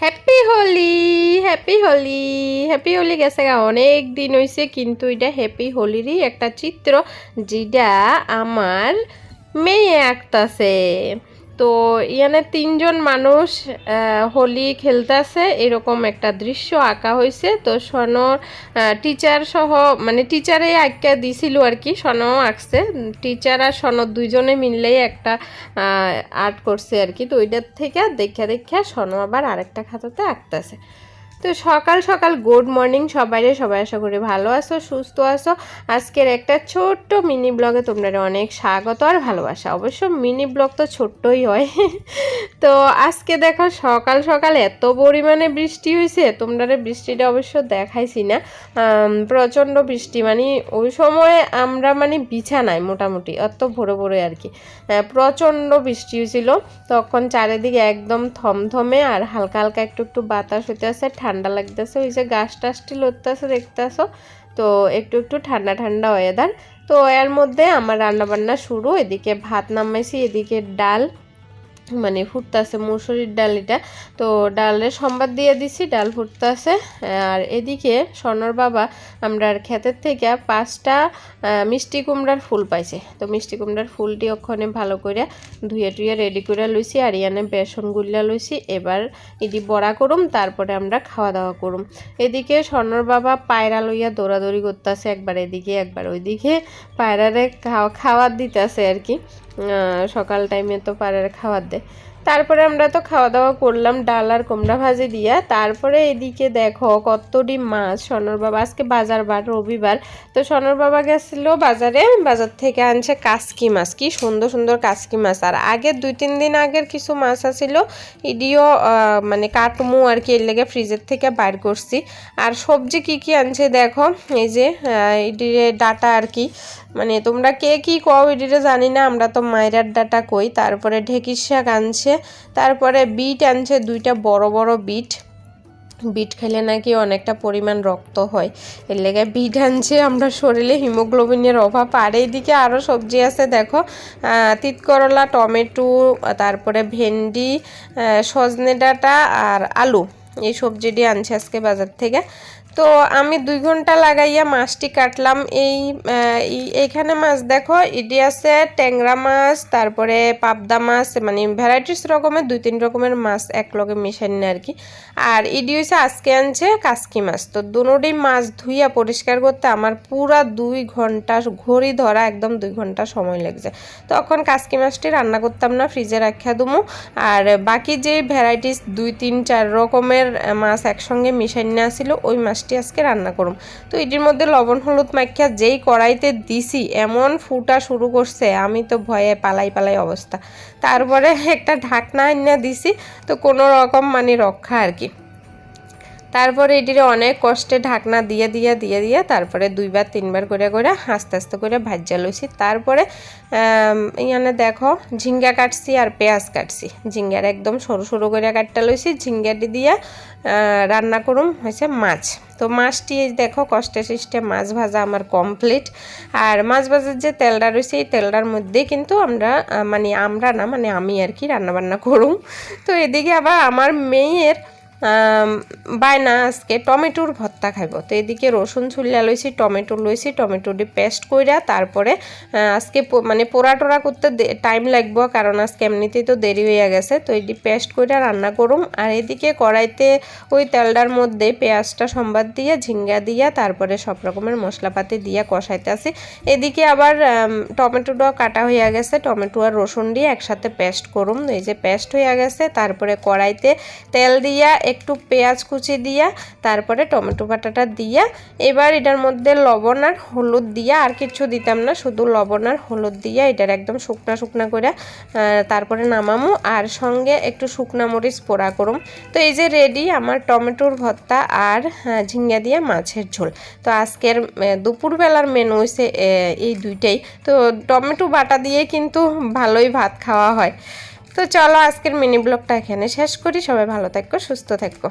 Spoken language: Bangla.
Happy Holi happy Holi happy Holi গেছে গা। অনেক দিন হয়েছে কিন্তু এটা হ্যাপি হোলিরই একটা চিত্র যেটা আমার মেয়ে আঁকতাছে। তো ইয়ানে তিনজন মানুষ হোলি খেলতেছে, এরকম একটা দৃশ্য আঁকা হয়েছে তো সনর টিচার সহ মানে টিচারে আঁকা দিছিল আর কি, সনও আঁকছে। টিচার আর স্বর্ণ দুইজনে মিললেই একটা আর্ট করছে আর কি। তো ওইটার থেকে দেখে দেখে স্বর্ণ আবার আরেকটা খাতাতে আঁকতেছে। তো সকাল সকাল গুড মর্নিং সবাইরে। সবাই আশা করি ভালো আছো, সুস্থ আছো। আজকের একটা ছোট্ট মিনি ব্লগে তোমরা অনেক স্বাগত আর ভালোবাসা। অবশ্য মিনি ব্লগ তো ছোট্টই হয়। তো আজকে দেখো সকাল সকাল এত পরিমাণে বৃষ্টি হয়েছে তোমরা বৃষ্টিটা অবশ্য দেখাইছি না। প্রচণ্ড বৃষ্টি মানে ওই সময় আমরা মানে বিছানায় মোটামুটি, অত ভোরে ভোরে আর কি। প্রচণ্ড বৃষ্টি হয়েছিল তখন চারিদিকে একদম থমথমে আর হালকা হালকা একটু একটু বাতাস হইতেছে, ঠান্ডা লাগতেছে, ওই যে গাছ টাছটি লড়তেছে দেখতেছো? তো একটু একটু ঠান্ডা ঠান্ডা ওয়েদার তো এর মধ্যে আমার রান্নাবান্না শুরু, এদিকে ভাত নামাইছি, এদিকে ডাল মানে ফুটতেছে মুসুরির ডাল এটা তো ডালের সম্বাদ দিয়ে দিছি, ডাল ফুটতেছে। আর এদিকে স্বর্ণর বাবা আমরা ক্ষেতের থেকে পাঁচটা মিষ্টি কুমড়ার ফুল পাইছে। তো মিষ্টি কুমড়ার ফুলটি ওখানে ভালো করে ধুয়ে টুয়ে রেডি করে লইছি আর ইয়ানে বেসন গুল্লা লইছি। এবার এটি বড়া করুম, তারপরে আমরা খাওয়া দাওয়া করুম। এদিকে স্বর্ণর বাবা পায়রা লইয়া দৌড়াদৌড়ি করতেছে, একবার এদিকে, একবার ওইদিকে। পায়রারে খাওয়া খাবার দিতেছে আর কি। সকাল টাইমে তো পাড়ার খাবার দেয়। তারপরে আমরা তো খাওয়া দাওয়া করলাম, ডাল আর কুমড়া ভাজি দিয়া। তারপরে এদিকে দেখো কতটি মাছ, সনর বাবা। আজকে বাজার বার, রবিবার। তো সনর বাবা গেছিল বাজারে, বাজার থেকে আনছে কাসকি মাছ। কি সুন্দর সুন্দর কাসকি মাছ। আর আগের দুই, তিন দিন আগের কিছু মাছ আছিল ইডিও মানে কাটমু আর কি, এর লেগে ফ্রিজের থেকে বাইর করছি। আর সবজি কি কি আনছে দেখো, এই যে ইডিরে ডাটা আর কি। মানে তোমরা কে কি কও এটিরে জানি না, আমরা তো মায়েরার ডাটা কই। তারপরে ঢেকির শাক আনছে তারপরে বিট আনছে, দুইটা বড় বড় বিট। বিট খেলে নাকি অনেকটা পরিমাণ রক্ত হয়। এর লেগে বিট আনছে, আমরা শরীরে হিমোগ্লোবিনের অভাব। আর এইদিকে আরও সবজি আছে, দেখো। তিত করলা টমেটো, তারপরে ভেন্ডি সজনে ডাঁটা আর আলু। এই সবজিটি আনছে আজকে বাজার থেকে। তো আমি দুই ঘণ্টা লাগাইয়া মাছটি কাটলাম। এই এইখানে মাছ দেখো, এটি আছে ট্যাংরা মাছ, তারপরে পাবদা মাছ মানে ভ্যারাইটিস রকমের, দুই তিন রকমের মাছ এক লগে মিশানি আর কি আর ইডি হয়েছে আজকে আনছে কাসকি মাছ। তো দুটোই মাছ ধুইয়া পরিষ্কার করতে আমার পুরা দুই ঘণ্টা ঘড়ি ধরা একদম দুই ঘণ্টা সময় লেগেছে। তখন কাসকি মাছটি রান্না করতাম না ফ্রিজে রাখা দুমু। আর বাকি যে ভ্যারাইটিস দুই, তিন, চার রকমের আহ, মাছ একসঙ্গে মিশাই নিয়ে আসিল ওই মাছটি আজকে রান্না করুম। তো এটির মধ্যে লবণ হলুদ মাখিয়া যেই কড়াইতে দিছি এমন ফুটা শুরু করছে আমি তো ভয়ে পালাই পালাই অবস্থা। তারপরে একটা ঢাকনা এনে দিছি তো কোনো রকম মানে রক্ষা আর কি। তারপরে এটিরে অনেক কষ্টে ঢাকনা দিয়ে দিয়ে দিয়ে দিয়ে তারপরে দুইবার, তিনবার করে করে আস্তে আস্তে করে ভাজ্যা লইছি। তারপরে এখানে দেখো ঝিঙ্গা কাটছি আর পেঁয়াজ কাটছি। ঝিঙ্গার একদম সরু সরু করে কাটটা লইছি। ঝিঙ্গাটি দিয়ে রান্না করুম হয়েছে মাছ। তো মাছটি দেখো কষ্টে সৃষ্টে মাছ ভাজা আমার কমপ্লিট। আর মাছ ভাজার যে তেলটা রয়েছে, এই তেলটার মধ্যে কিন্তু আমরা মানে আমরা না মানে আমি আর কি রান্নাবান্না করুম। তো এদিকে আবার আমার মেয়ের বায়না আজকে টমেটোর ভর্তা খাইব। তো এদিকে রসুন ছুলিয়া লইছি, টমেটো লইছি টমেটোটি পেস্ট কইরা তারপরে আজকে মানে পোড়া টোড়া করতে টাইম লাগবো, কারণ আজকে এমনিতেই তো দেরি হয়ে গেছে, তো এটি পেস্ট কইরা রান্না করুম। আর এদিকে কড়াইতে ওই তেলটার মধ্যে পেঁয়াজটা সম্বাদ দিয়ে, ঝিঙ্গা দিয়া, তারপরে সব রকমের মশলাপাতি দিয়া কষাইতে আসি। এদিকে আবার টমেটোটাও কাটা হইয়া গেছে, টমেটো আর রসুন দিয়ে একসাথে পেস্ট করুম। এই যে পেস্ট হইয়া গেছে, তারপরে কড়াইতে তেল দিয়া একটু পেঁয়াজ কুচি দিয়া, তারপরে টমেটো বাটাটা দিয়া, এবার এটার মধ্যে লবণ আর হলুদ দিয়া, আর কিছু দিতাম না, শুধু লবণ আর হলুদ দিয়া এটার একদম শুকনা শুকনা করে তারপরে নামামো, আর সঙ্গে একটু শুকনা মরিচ পোড়া করুম। তো এই যে রেডি আমার টমেটোর ভর্তা আর ঝিঙ্গা দিয়া মাছের ঝোল। তো আজকের দুপুরবেলার মেনু হয়েছে এই দুইটাই। তো টমেটো বাটা দিয়ে কিন্তু ভালোই ভাত খাওয়া হয়। তো চলো আজকের মিনি ব্লগটা এখানে শেষ করি। সবাই ভালো থাকো সুস্থ থাকো।